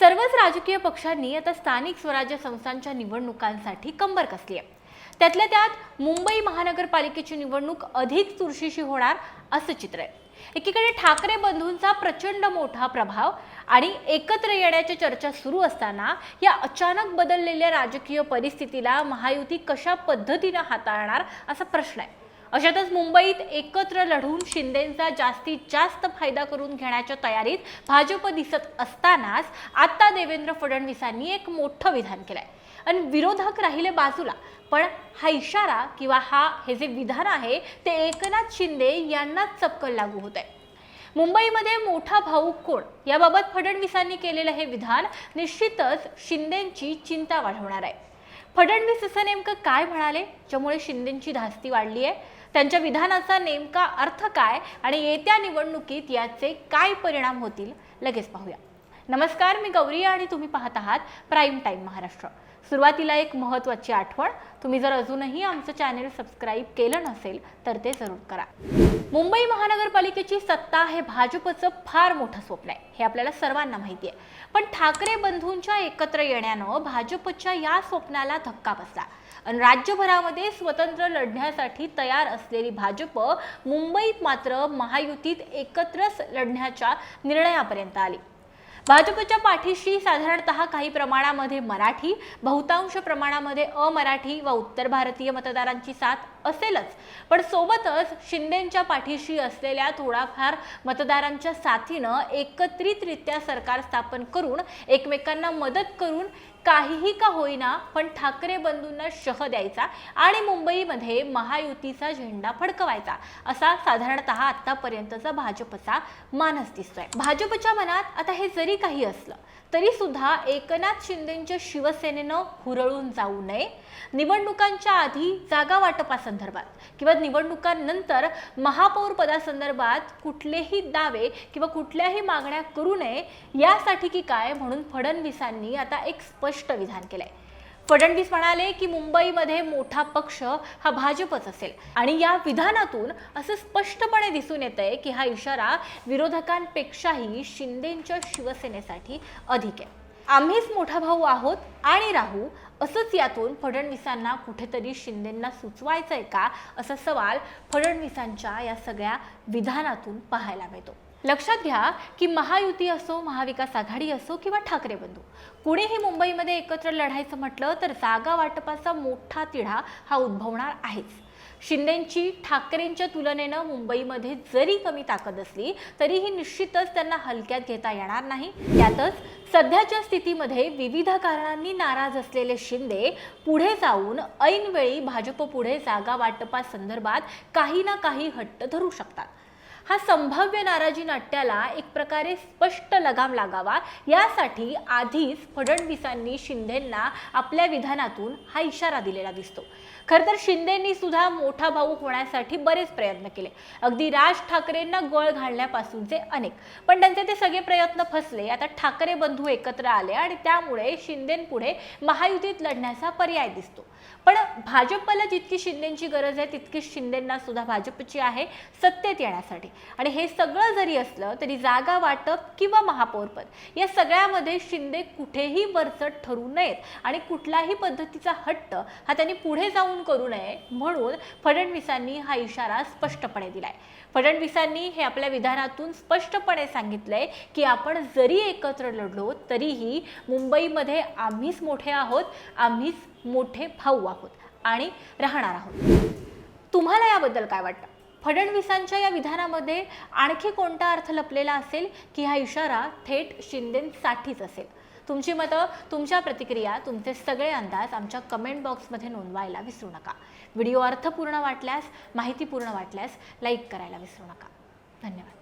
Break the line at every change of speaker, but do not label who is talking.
सर्वच राजकीय पक्षांनी आता स्थानिक स्वराज्य संस्थांच्या निवडणुकांसाठी कंबर कसली आहे? त्यातल्या त्यात मुंबई महानगरपालिकेची निवडणूक अधिक चुरशीशी होणार असं चित्र आहे. एकीकडे ठाकरे बंधूंचा प्रचंड मोठा प्रभाव आणि एकत्र येण्याच्या चर्चा सुरू असताना या अचानक बदललेल्या राजकीय परिस्थितीला महायुती कशा पद्धतीनं हाताळणार असा प्रश्न आहे. अशातच मुंबईत एकत्र लढून शिंदेचा जास्तीत जास्त फायदा करून घेण्याच्या तयारीत भाजप दिसत असतानाच आता देवेंद्र फडणवीसांनी एक मोठं विधान केलंय. आणि विरोधक राहिले बाजूला पण हा इशारा किंवा हा हे जे विधान आहे ते एकनाथ शिंदे यांनाच चपकल लागू होत आहे मुंबईमध्ये मोठा भाऊ कोण? याबाबत फडणवीसांनी केलेलं हे विधान निश्चितच शिंदेची चिंता वाढवणार आहे. फडणवीस असं नेमकं काय म्हणाले? ज्यामुळे शिंदेची धास्ती वाढली आहे त्यांच्या विधानाचा नेमका अर्थ काय आणि येत्या निवडणुकीत याचे काय परिणाम होतील? लगेच पाहूया. नमस्कार मी गौरी आणि तुम्ही पाहत आहात प्राईम टाईम महाराष्ट्र. सुरुवातीला एक महत्त्वाची आठवण. तुम्ही जर अजूनही आमचं चॅनेल सबस्क्राईब केलं नसेल तर ते जरूर करा. मुंबई महानगरपालिकेची सत्ता हे भाजपचं फार मोठं स्वप्न आहे. हे आपल्याला सर्वांना माहिती आहे. पण ठाकरे बंधूंच्या एकत्र येण्यानं भाजपच्या या स्वप्नाला धक्का बसला. आणि राज्यभरामध्ये स्वतंत्र लढण्यासाठी तयार असलेली भाजप मुंबईत मात्र महायुतीत एकत्रच लढण्याच्या निर्णयापर्यंत आली. भाजपच्या पाठीशी साधारणतः काही प्रमाणामध्ये मराठी बहुतांश प्रमाणामध्ये अमराठी व उत्तर भारतीय मतदारांची साथ असेलच. पण सोबतच शिंदेच्या पाठीशी असलेल्या थोडाफार मतदारांच्या साथीनं एकत्रितरित्या सरकार स्थापन करून एकमेकांना मदत करून काहीही का होईना पण ठाकरे बंधूंना शह द्यायचा आणि मुंबईमध्ये महायुतीचा झेंडा फडकवायचा असा साधारणतः आतापर्यंतचा भाजपचा मानस दिसतोय. भाजपच्या मनात आता हे जरी काही असलं तरी सुद्धा एकनाथ शिंदेच्या शिवसेनेनं हुरळून जाऊ नये. निवडणुकांच्या आधी जागा वाटपासंदर्भात किंवा निवडणुकांनंतर महापौर पदासंदर्भात कुठलेही दावे किंवा कुठल्याही मागण्या करू नये यासाठी की काय म्हणून फडणवीसांनी आता एक स्पष्ट विधान केलंय. फडणवीस म्हणाले की मुंबईमध्ये मोठा पक्ष हा भाजपच असेल आणि या विधानातून असं स्पष्टपणे दिसून येत आहे की हा इशारा विरोधकांपेक्षाही शिंदेच्या शिवसेनेसाठी अधिक आहे. आम्हीच मोठा भाऊ आहोत आणि राहू असंच यातून फडणवीसांना कुठेतरी शिंदेंना सुचवायचं आहे का? असा सवाल फडणवीसांच्या या सगळ्या विधानातून पाहायला मिळतो. लक्षात घ्या की महायुती असो महाविकास आघाडी असो किंवा ठाकरे बंधू कुणीही मुंबईमध्ये एकत्र लढायचं म्हटलं तर जागा वाटपाचा मोठा तिढा हा उद्भवणार आहेच. शिंदेंची ठाकरेंच्या तुलनेनं मुंबईमध्ये जरी कमी ताकद असली तरीही निश्चितच त्यांना हलक्यात घेता येणार नाही. त्यातच सध्याच्या स्थितीमध्ये विविध कारणांनी नाराज असलेले शिंदे पुढे जाऊन ऐनवेळी भाजप पुढे जागा वाटपासंदर्भात काही ना काही हट्ट धरू शकतात. हा संभाव्य नाराजी नाट्याला एक प्रकारे स्पष्ट लगाम लागावा. यासाठी आधीच फडणवीसांनी शिंदेंना आपल्या विधानातून हा इशारा दिलेला दिसतो. खरं तर शिंदेंनी सुद्धा मोठा भाऊ होण्यासाठी बरेच प्रयत्न केले. अगदी राज ठाकरेंना गळ घालण्यापासूनचे अनेक. पण त्यांचे ते सगळे प्रयत्न फसले. आता ठाकरे बंधू एकत्र आले आणि त्यामुळे शिंदेपुढे महायुतीत लढण्याचा पर्याय दिसतो. पण भाजपला जितकी शिंदेची गरज आहे तितकी शिंदेंना सुद्धा भाजपची आहे सत्तेत येण्यासाठी. आणि हे सगळं जरी असलं तरी जागा वाटप किंवा महापौरपद या सगळ्यामध्ये शिंदे कुठेही वरचट ठरू नयेत. आणि कुठलाही पद्धतीचा हट्ट हा त्यांनी पुढे जाऊन करू नये म्हणून फडणवीसांनी हा इशारा स्पष्टपणे दिलाय. फडणवीसांनी हे आपल्या विधानातून स्पष्टपणे सांगितलंय की आपण जरी एकत्र लढलो तरीही मुंबईमध्ये आम्हीच मोठे आहोत आम्हीच मोठे भाऊ आहोत आणि राहणार आहोत. तुम्हाला याबद्दल काय वाटतं? फडणवीसांच्या या विधानामध्ये आणखी कोणता अर्थ लपलेला असेल की हा इशारा थेट शिंदेसाठीच असेल? तुमची मतं तुमच्या प्रतिक्रिया तुमचे सगळे अंदाज आमच्या कमेंट बॉक्समध्ये नोंदवायला विसरू नका. व्हिडिओ अर्थपूर्ण वाटल्यास माहितीपूर्ण वाटल्यास लाईक करायला विसरू नका. धन्यवाद.